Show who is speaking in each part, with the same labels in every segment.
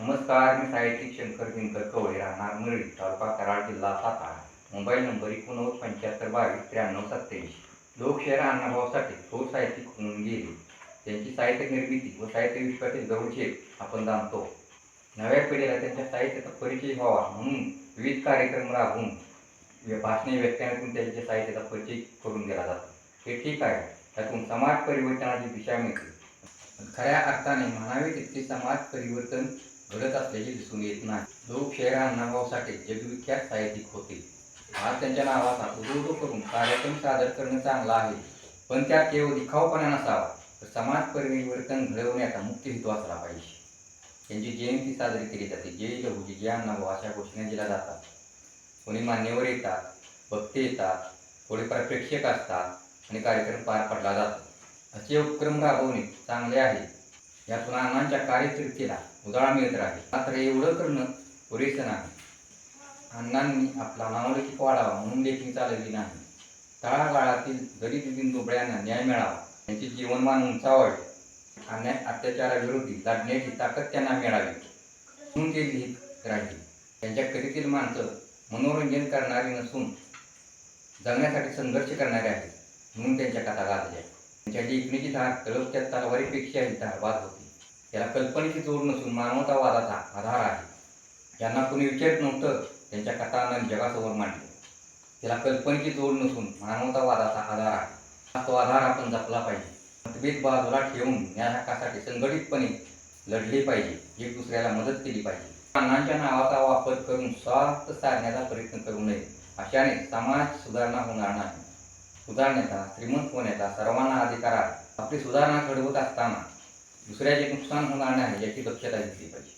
Speaker 1: नमस्कार मी साहित्यिक शंकर दिनकर कवळे. राहणार मुरळी तालुका कराड जिल्हा सातारा. मोबाईल नंबर एकोणनव्वद पंच्याहत्तर बावीस त्र्याण्णव सत्याऐंशी लोकशाहीर अण्णाभाऊसाठी थोर साहित्यिक होऊन गेले. त्यांची साहित्य निर्मिती व साहित्य विश्वातील गौरवशेप आपण जाणतो. नव्या पिढीला त्यांच्या साहित्याचा परिचय व्हावा म्हणून विविध कार्यक्रम राबवून भाषणे व्याख्यानातून त्यांच्या साहित्याचा परिचय करून दिला जातो. हे ठीक आहे. त्यातून समाज परिवर्तनाची दिशा मिळते. खऱ्या अर्थाने म्हणावे तितके समाज परिवर्तन घडत असल्याचे दिसून येत नाही. लोक शहरा नावासाठी जगविख्यात साहित्यिक होते. आज त्यांच्या नावाचा उदोदो करून कार्यक्रम सादर करणं चांगलं आहे. पण त्यात केवळ दिखावपणा नसावा तर समाज परिवर्तन घडवण्याचा मुख्य हेतू असला पाहिजे. त्यांची जयंती साजरी केली जाते. जय लहुजी जय अण्णाभाऊ अशा घोषणा दिल्या जातात. कोणी मान्यवर येतात भक्ते येतात थोडेफार प्रेक्षक असतात आणि कार्यक्रम पार पडला जातो. असे उपक्रम राबवणे चांगले आहे. यातून अण्णांच्या कार्यकीर्दीला उजाळा मिळत राहील. मात्र एवढं करणं पुरेसं नाही. अण्णांनी आपला नावलौकिक वाढावा म्हणून लेखणी चालवली नाही. तळागाळातील गरीब दुबळ्यांना न्याय मिळावा. त्यांचे जीवनमान उंचावावे अन्याय अत्याचाराविरोधी लढण्याची ताकद त्यांना मिळावी. म्हणून ते लिहित राहील. त्यांच्या कथेतील माणसं मनोरंजन करणारी नसून जगण्यासाठी संघर्ष करणारे आहेत. म्हणून त्यांच्या कथा गाजल्या. त्यांच्या लेखणीची धार तळपच्या तलवारीपेक्षाही धारवाद होती. याला कल्पनेची जोड नसून मानवतावादाचा आधार आहे. ज्यांना कोणी विचारत नव्हतं त्यांच्या कथानं जगासमोर मांडले. त्याला कल्पनेची जोड नसून मानवतावादाचा आधार आहे. तो आधार आपण जपला पाहिजे. मतभेद बाजूला ठेवून या हक्कासाठी संघटितपणे लढले पाहिजे. एक दुसऱ्याला मदत केली पाहिजे. अण्णांच्या नावाचा वापर करून स्वार्थ साधण्याचा प्रयत्न करू नये. अशाने समाज सुधारणा होणार नाही. सुधारण्याचा श्रीमंत होण्याचा सर्वांना अधिकार आहे. आपली सुधारणा घडवत असताना दुसऱ्याचे नुकसान होणार नाही याची दक्षता घेतली पाहिजे.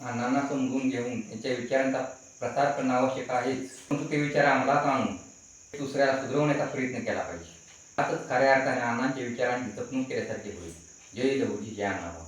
Speaker 1: अण्णांना समजून घेऊन त्यांच्या विचारांचा प्रसार करणं आवश्यक आहेच. परंतु ते विचार अंमलात आणून दुसऱ्याला सुधरवण्याचा प्रयत्न केला पाहिजे. आताच खऱ्या अर्थाने अण्णांच्या विचारांची जपणूक केल्यासारखे होईल. जय लहुजी जय अण्णाभाऊ